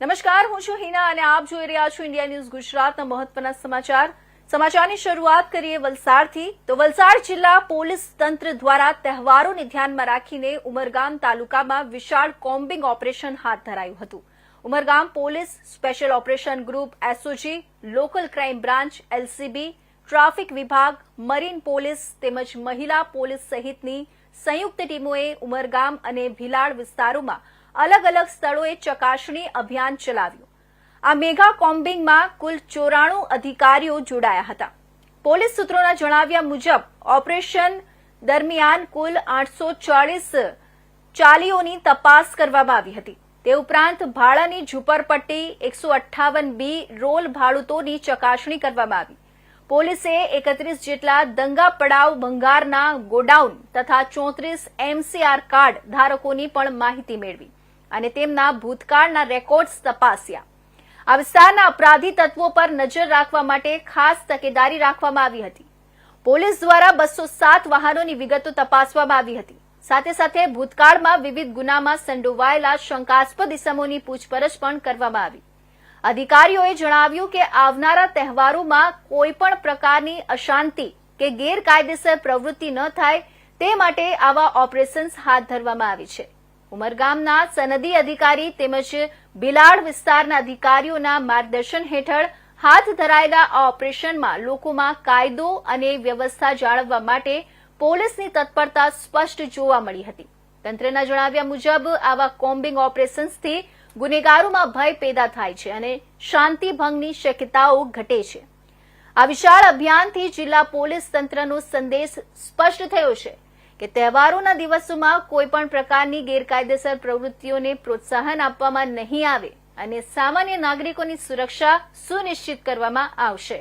નમસ્કાર, હું છું હિના અને આપ જોઈ રહ્યા છો ઇન્ડિયા ન્યૂઝ ગુજરાતના મહત્વના સમાચાર. સમાચારની શરૂઆત કરીએ વલસાડથી. તો વલસાડ જિલ્લા પોલીસ તંત્ર દ્વારા તહેવારોને ધ્યાનમાં રાખીને ઉમરગામ તાલુકામાં વિશાળ કોમ્બિંગ ઓપરેશન હાથ ધરાયું હતું. Umargam police special operation group SOG local crime branch LCB traffic વિભાગ, મરીન પોલીસ તેમજ મહિલા પોલીસ સહિતની સંયુક્ત ટીમોએ ઉમરગામ અને ભિલાડ વિસ્તારોમાં અલગ અલગ સ્થળોએ ચકાસણી અભિયાન ચલાવ્યું. આ મેગા કોમ્બિંગમાં કુલ ચોરાણું અધિકારીઓ જોડાયા હતા. પોલીસ સૂત્રોના જણાવ્યા મુજબ, ઓપરેશન દરમિયાન કુલ આઠસો ચાલીસ ચાલીઓની તપાસ કરવામાં આવી હતી. તે ઉપરાંત ભાડાની ઝુંપડપટ્ટી, એકસો અઠ્ઠાવન બી રોલ ભાડૂતોની ચકાસણી કરવામાં આવી. પોલીસે એકત્રીસ જેટલા દંગા પડાવ ભંગારના ગોડાઉન તથા ચોત્રીસ એમસીઆર કાર્ડ ધારકોની પણ માહિતી મેળવી. અને તેમના ભૂતકાળના રેકોર્ડ્સ તપાસ્યા. આ વિસ્તારના અપરાધી તત્વો પર નજર રાખવા માટે ખાસ તકેદારી રાખવામાં આવી હતી. પોલીસ દ્વારા બસો સાત વાહનોની વિગતો તપાસવામાં આવી હતી. સાથે સાથે ભૂતકાળમાં વિવિધ ગુનામાં સંડોવાયેલા શંકાસ્પદ ઇસમોની પૂછપરછ પણ કરવામાં આવી. અધિકારીઓએ જણાવ્યું કે આવનારા તહેવારોમાં કોઈ પણ પ્રકારની અશાંતિ કે ગેરકાયદેસર પ્રવૃત્તિ ન થાય તે માટે આવા ઓપરેશન્સ હાથ ધરવામાં આવી છે. ઉમરગામના સનદી અધિકારી તેમજ બિલાડ વિસ્તારના અધિકારીઓના માર્ગદર્શન હેઠળ હાથ ધરાયેલા આ ઓપરેશનમાં લોકોમાં કાયદો અને વ્યવસ્થા જાળવવા માટે પોલીસની તત્પરતા સ્પષ્ટ જોવા મળી હતી. તંત્રના જણાવ્યા મુજબ, આવા કોમ્બિંગ ઓપરેશન્સથી ગુનેગારોમાં ભય પેદા થાય છે અને શાંતિભંગની શક્યતાઓ ઘટે છે. આ વિશાળ અભિયાનથી જિલ્લા પોલીસ તંત્રનો સંદેશ સ્પષ્ટ થયો છે. કે તહેવારોના દિવસોમાં કોઈ પણ પ્રકારની ગેરકાયદેસર પ્રવૃત્તિઓને પ્રોત્સાહન આપવામાં નહીં આવે અને સામાન્ય નાગરિકોની સુરક્ષા સુનિશ્ચિત કરવામાં આવશે.